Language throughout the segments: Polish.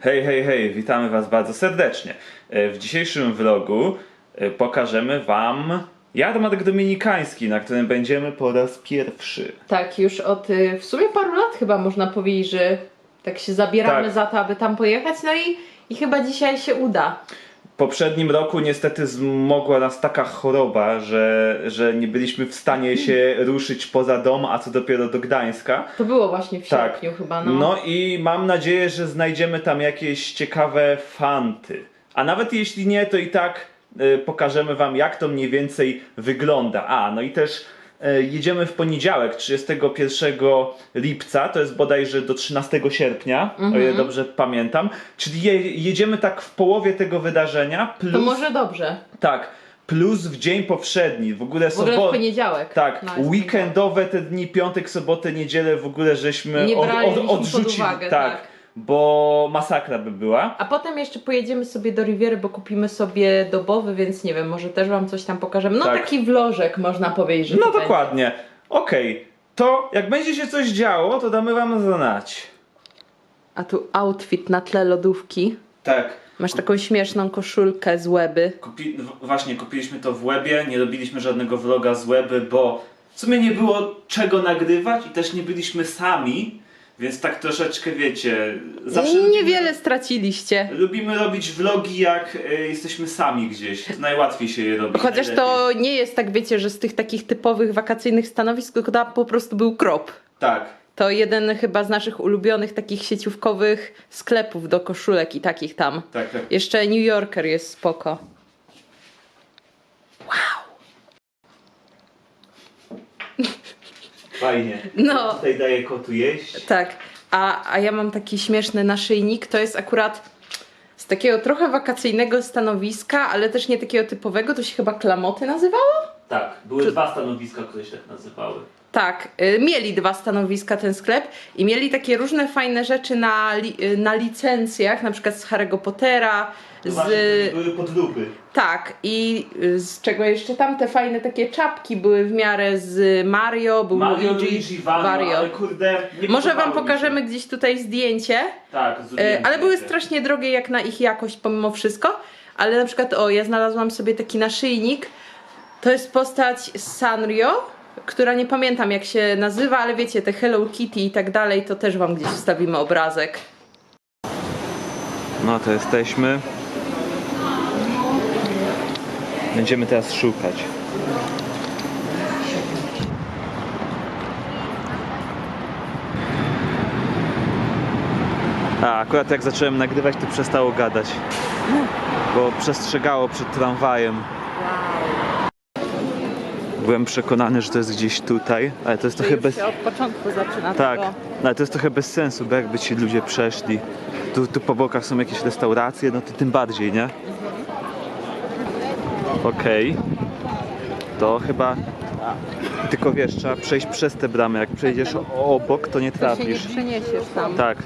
Hej, hej, hej, witamy Was bardzo serdecznie. E, W dzisiejszym vlogu e, pokażemy Wam jarmark dominikański, na którym będziemy po raz pierwszy. Tak, już od y, w sumie paru lat chyba można powiedzieć, że tak się zabieramy Tak. za to, aby tam pojechać, no i, i chyba dzisiaj się uda. W poprzednim roku niestety zmogła nas taka choroba, że, że nie byliśmy w stanie się ruszyć poza dom, a co dopiero do Gdańska. To było właśnie w Tak. sierpniu chyba, no. No i mam nadzieję, że znajdziemy tam jakieś ciekawe fanty. A nawet jeśli nie, to i tak y, pokażemy wam jak to mniej więcej wygląda. A, no i też jedziemy w poniedziałek, 31 lipca, to jest bodajże do 13 sierpnia, o ile dobrze pamiętam. Czyli je, jedziemy tak w połowie tego wydarzenia, plus... To może dobrze. Tak, plus w dzień powszedni, w ogóle W ogóle w poniedziałek. Tak, No, weekendowe te dni, piątek, sobotę, niedzielę w ogóle żeśmy Nie od, od, pod odrzucili. uwagę, tak, tak. Bo masakra by była. A potem jeszcze pojedziemy sobie do Riviery, bo kupimy sobie dobowy, więc nie wiem, może też wam coś tam pokażemy. No Tak. taki vlożek można powiedzieć, że No to dokładnie. Okej, to jak będzie się coś działo, to damy wam znać. A tu outfit na tle lodówki. Tak. Masz taką śmieszną koszulkę z łeby. Kupi... w- Właśnie, kupiliśmy to w Łebie, nie robiliśmy żadnego vloga z Łeby, bo w sumie nie było czego nagrywać i też nie byliśmy sami, więc tak troszeczkę wiecie, zawsze lubimy- Niewiele straciliście. Lubimy robić vlogi jak y, jesteśmy sami gdzieś. To najłatwiej się je robi. Chociaż najlepiej. to nie jest tak, wiecie, że z tych takich typowych wakacyjnych stanowisk, tylko tam po prostu był krop. Tak. To jeden chyba z naszych ulubionych takich sieciówkowych sklepów do koszulek i takich tam. Tak, tak. Jeszcze New Yorker jest spoko. Fajnie. No. Tutaj daję kotu jeść. Tak. A, a ja mam taki śmieszny naszyjnik. To jest akurat z takiego trochę wakacyjnego stanowiska, ale też nie takiego typowego. To się chyba klamoty nazywało? Tak, były dwa stanowiska, które się tak nazywały. Tak, y, mieli dwa stanowiska ten sklep i mieli takie różne fajne rzeczy na, li, y, na licencjach, na przykład z Harry'ego Pottera, To z... właśnie, były podróby. Tak, i y, z czego jeszcze tam te fajne takie czapki były w miarę z Mario, był Mario, Luigi, Luigi, Wario, ale kurde, Może wam pokażemy gdzieś tutaj zdjęcie, Tak, zrobiłem ale były zdjęcie. strasznie drogie jak na ich jakość pomimo wszystko. Ale na przykład, o, ja znalazłam sobie taki naszyjnik. To jest postać z Sanrio, która nie pamiętam jak się nazywa, ale wiecie, te Hello Kitty i tak dalej, to też wam gdzieś wstawimy obrazek. No to jesteśmy. Będziemy teraz szukać. A, akurat jak zacząłem nagrywać, to przestało gadać. Bo przestrzegało przed tramwajem. Byłem przekonany, że to jest gdzieś tutaj, ale to jest trochę bez... od początku zaczyna Tak, no ale to jest trochę bez sensu, bo jakby ci ludzie przeszli. Tu, tu po bokach są jakieś restauracje, no to tym bardziej, nie? Okej. To chyba... Tylko wiesz, trzeba przejść przez te bramy. Jak przejdziesz o- obok, to nie To się nie trafisz. przeniesiesz tam. Tak.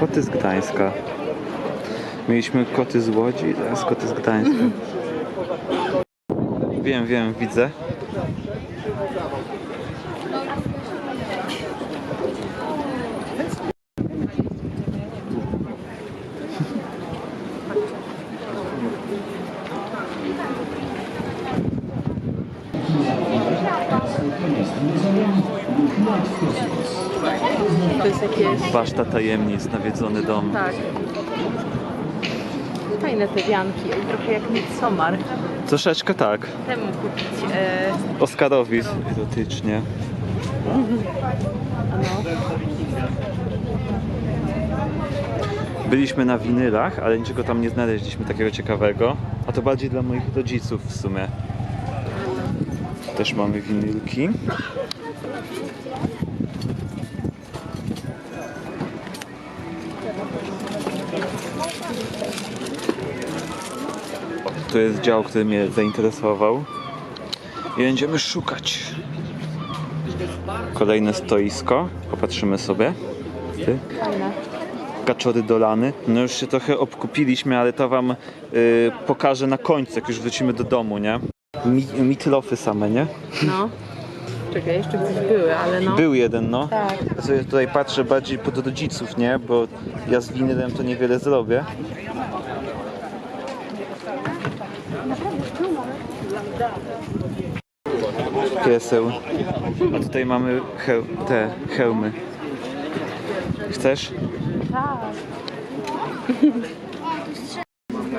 Koty z Gdańska. Mieliśmy koty z Łodzi, teraz koty z Gdańska. Wiem, wiem, widzę. To jest jakieś... Baszta tajemnic, nawiedzony dom. Tak. Fajne te wianki, trochę jak Midsommar. Troszeczkę tak. Temu kupić. E, Oskarowi erotycznie. Byliśmy na winylach, ale niczego tam nie znaleźliśmy takiego ciekawego. A to bardziej dla moich rodziców w sumie. Też mamy winylki. To jest dział, który mnie zainteresował. I będziemy szukać. Kolejne stoisko. Popatrzymy sobie. Ty kaczory dolany. No już się trochę obkupiliśmy, ale to wam y, pokażę na końcu, jak już wrócimy do domu, nie? Mi, mitlofy same, nie? No. Czekaj, jeszcze gdzieś były, ale no. Był jeden, no. Tak. Ja sobie tutaj patrzę bardziej pod rodziców, nie? Bo ja z winylem to niewiele zrobię. Pieseł. A tutaj mamy heł te hełmy. Chcesz? Tak.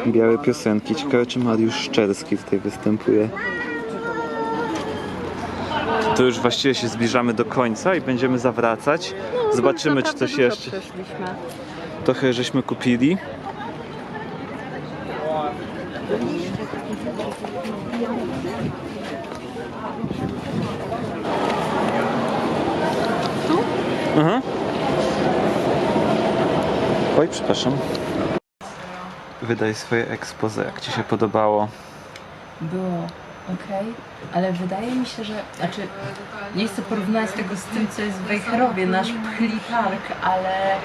Białe piosenki. Ciekawe, czy Mariusz Szczerski tutaj występuje. To już właściwie się zbliżamy do końca i będziemy zawracać. Zobaczymy, czy coś jeszcze. Trochę żeśmy kupili. Oj, przepraszam. Wydaj swoje expose, jak Ci się podobało. Było, okej, ale wydaje mi się, że, znaczy, nie chcę porównywać tego z tym, co jest w Wejherowie, nasz Pchli Park, ale e,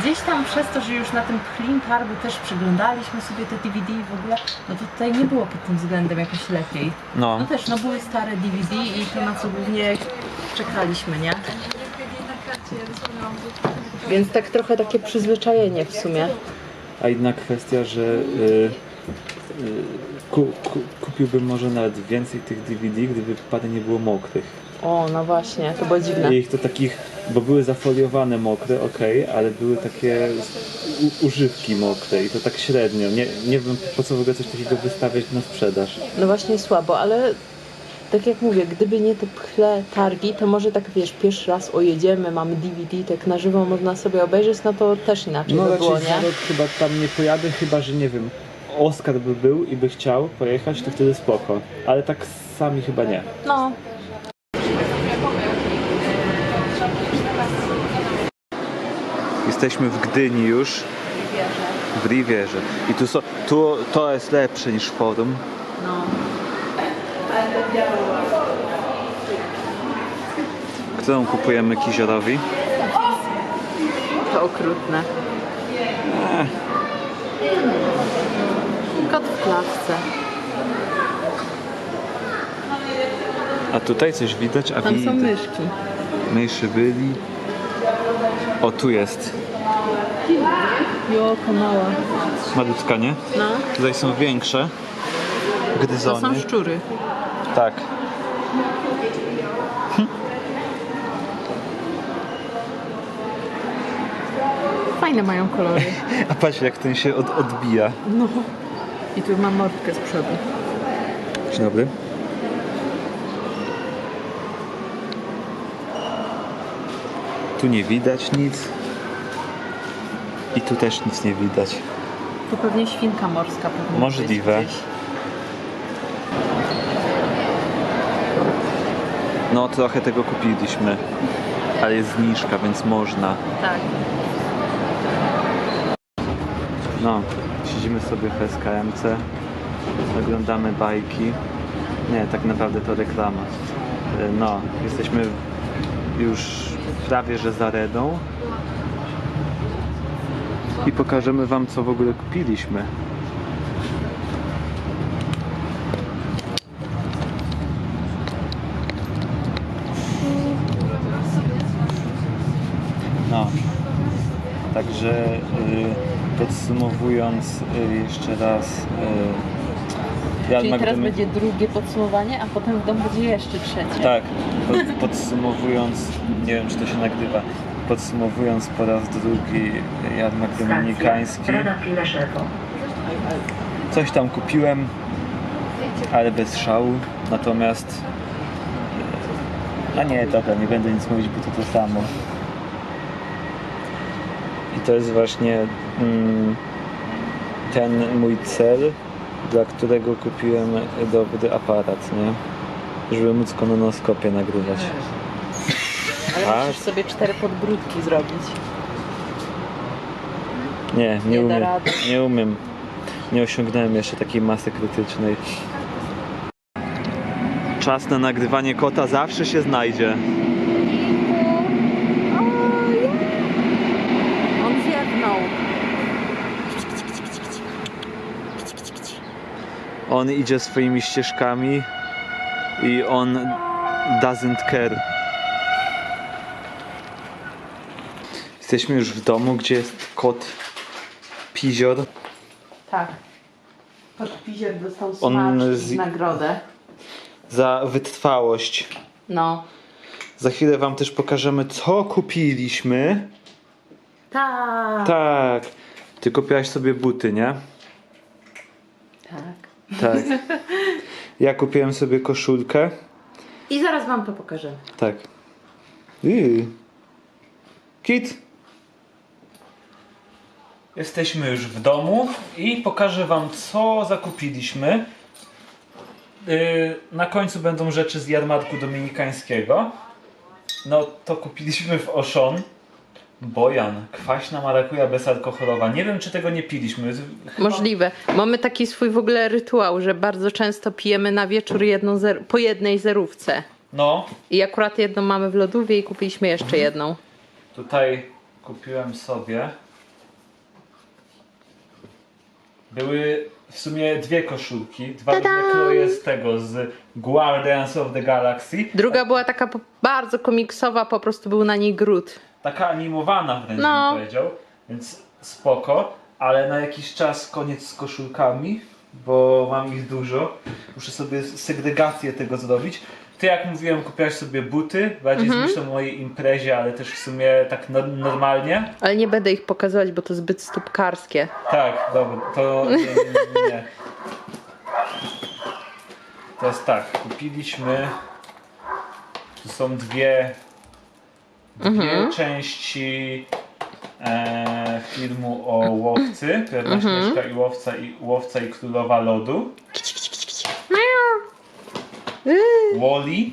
gdzieś tam przez to, że już na tym Pchlim Parku też przeglądaliśmy sobie te DVD i w ogóle, no to tutaj nie było pod tym względem jakoś lepiej. No, No też, no były stare DVD i to na co głównie czekaliśmy, nie? Więc tak trochę takie przyzwyczajenie w sumie. a inna kwestia, że y, y, ku, ku, kupiłbym może nawet więcej tych DVD, gdyby parę nie było mokrych. O, no właśnie, to było dziwne. I ich to takich, bo były zafoliowane mokre, ok, ale były takie u, używki mokre i to tak średnio. Nie, nie wiem po co w ogóle coś takiego wystawiać na sprzedaż. No właśnie słabo, ale tak jak mówię, gdyby nie te pchle targi, to może tak wiesz, pierwszy raz ojedziemy, mamy DVD, tak na żywo można sobie obejrzeć, no to też inaczej No by było, nie? rok chyba tam nie pojadę, chyba że nie wiem, Oskar by był i by chciał pojechać, to wtedy spoko. Ale tak sami chyba nie. No. Jesteśmy w Gdyni już, w Rivierze. I tu, są, tu to jest lepsze niż forum. No. Którą kupujemy Kiziorowi? To okrutne. Kot w klatce. A tutaj coś widać? A Tam widzę. są myszki. Myszy byli. O, tu jest. Joko mała. Malutka, nie? No. Tutaj są większe. To Gryzony. są szczury. Tak. Fajne mają kolory. A patrz jak ten się od, odbija. No. I tu mam mordkę z przodu. Dzień dobry. Tu nie widać nic. I tu też nic nie widać. To pewnie świnka morska powinna Możliwe. gdzieś. No trochę tego kupiliśmy. Ale jest zniżka, więc można. Tak. No, siedzimy sobie w SKMC, oglądamy bajki. Nie, tak naprawdę to reklama. E, No, jesteśmy już prawie że za Redą. I pokażemy wam co w ogóle kupiliśmy. No, Także y, podsumowując y, jeszcze raz. Y, Jan Czyli teraz Magdymy- będzie drugie podsumowanie, a potem w domu będzie jeszcze trzecie. Tak, pod, podsumowując, nie wiem czy to się nagrywa, podsumowując po raz drugi jarmark dominikański. Strada Fileszewo. Coś tam kupiłem, ale bez szału. Natomiast. A nie, dobra, nie będę nic mówić, bo to to samo. I to jest właśnie mm, ten mój cel, dla którego kupiłem dobry aparat, nie? Żeby móc kolonoskopię nagrywać. Ale Tak. musisz sobie cztery podbródki zrobić. Nie, nie, Nie da umiem. rady. Nie umiem. Nie osiągnąłem jeszcze takiej masy krytycznej. Czas na nagrywanie kota zawsze się znajdzie. On ziewnął. On idzie swoimi ścieżkami i on doesn't care. Jesteśmy już w domu, gdzie jest kot Pizior. Tak. Podpizier dostał On smaczki z- nagrodę. Za wytrwałość. No. Za chwilę wam też pokażemy, co kupiliśmy. Tak. Tak. Ty kupiłaś sobie buty, nie? Tak. Ja kupiłem sobie koszulkę. I zaraz wam to pokażemy. Tak. Yy. Kit. Jesteśmy już w domu i pokażę wam co zakupiliśmy. Yy, na końcu będą rzeczy z jarmarku dominikańskiego. No to kupiliśmy w Oszon. Bojan, kwaśna marakuja bezalkoholowa. Nie wiem czy tego nie piliśmy. Chyba- Możliwe. Mamy taki swój w ogóle rytuał, że bardzo często pijemy na wieczór jedną zer- po jednej zerówce. No, I akurat jedną mamy w lodówie i kupiliśmy jeszcze jedną. Tutaj kupiłem sobie. Były w sumie dwie koszulki. Dwa różne kroje z tego, z Guardians of the Galaxy. Druga była taka po- bardzo komiksowa, po prostu był na niej gród. Taka animowana wręcz No. bym powiedział. Więc spoko. Ale na jakiś czas koniec z koszulkami, bo mam ich dużo. Muszę sobie segregację tego zrobić. Ty jak mówiłem, kupiłaś sobie buty, bardziej Mhm. z myślą o mojej imprezie, ale też w sumie tak no, normalnie. Ale nie będę ich pokazywać, bo to zbyt stópkarskie. Tak, dobra, to nie, nie, nie. Teraz tak, kupiliśmy. Tu są dwie, dwie części e, filmu o łowcy, Pewna Śnieżka i łowca, i łowca i królowa lodu. Wally.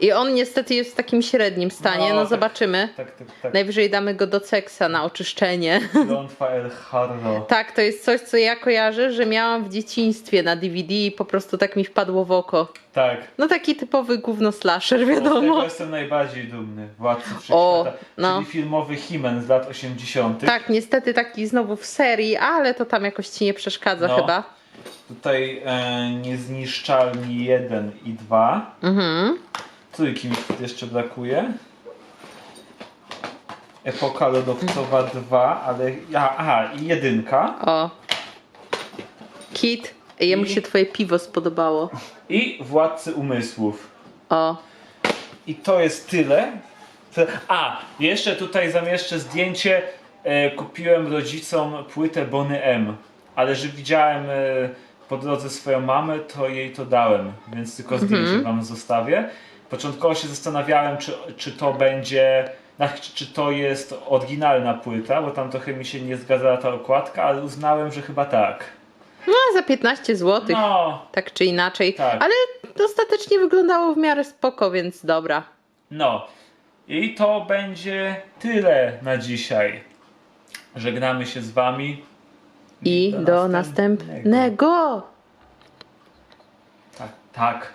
I on niestety jest w takim średnim stanie, No, no tak. zobaczymy. Tak, tak, tak. Najwyżej damy go do seksa na oczyszczenie. Klątwa El Harro. Tak, to jest coś, co ja kojarzę, że miałam w dzieciństwie na DVD i po prostu tak mi wpadło w oko. Tak. No taki typowy gówno slasher, No, z wiadomo. jestem najbardziej dumny. Władcy O, no. Czyli filmowy Himen z lat 80. Tak, niestety taki znowu w serii, ale to tam jakoś ci nie przeszkadza No. chyba. Tutaj e, niezniszczalni 1 i 2. Mhm. Trójki mi jeszcze brakuje. Epoka lodowcowa 2, ale. A, aha, i jedynka. O. Kit, jemu I- się twoje piwo spodobało. I władcy umysłów. O. I to jest tyle. A, jeszcze tutaj zamieszczę zdjęcie. E, kupiłem rodzicom płytę Bony M, ale że widziałem e, po drodze swoją mamę, to jej to dałem, więc tylko zdjęcie wam zostawię. Początkowo się zastanawiałem, czy, czy to będzie, czy to jest oryginalna płyta, bo tam trochę mi się nie zgadzała ta okładka, ale uznałem, że chyba tak. No, za 15 zł. No, Tak czy inaczej. Tak. Ale ostatecznie wyglądało w miarę spoko, więc dobra. No i to będzie tyle na dzisiaj. Żegnamy się z wami. I do, następnego. Tak, tak.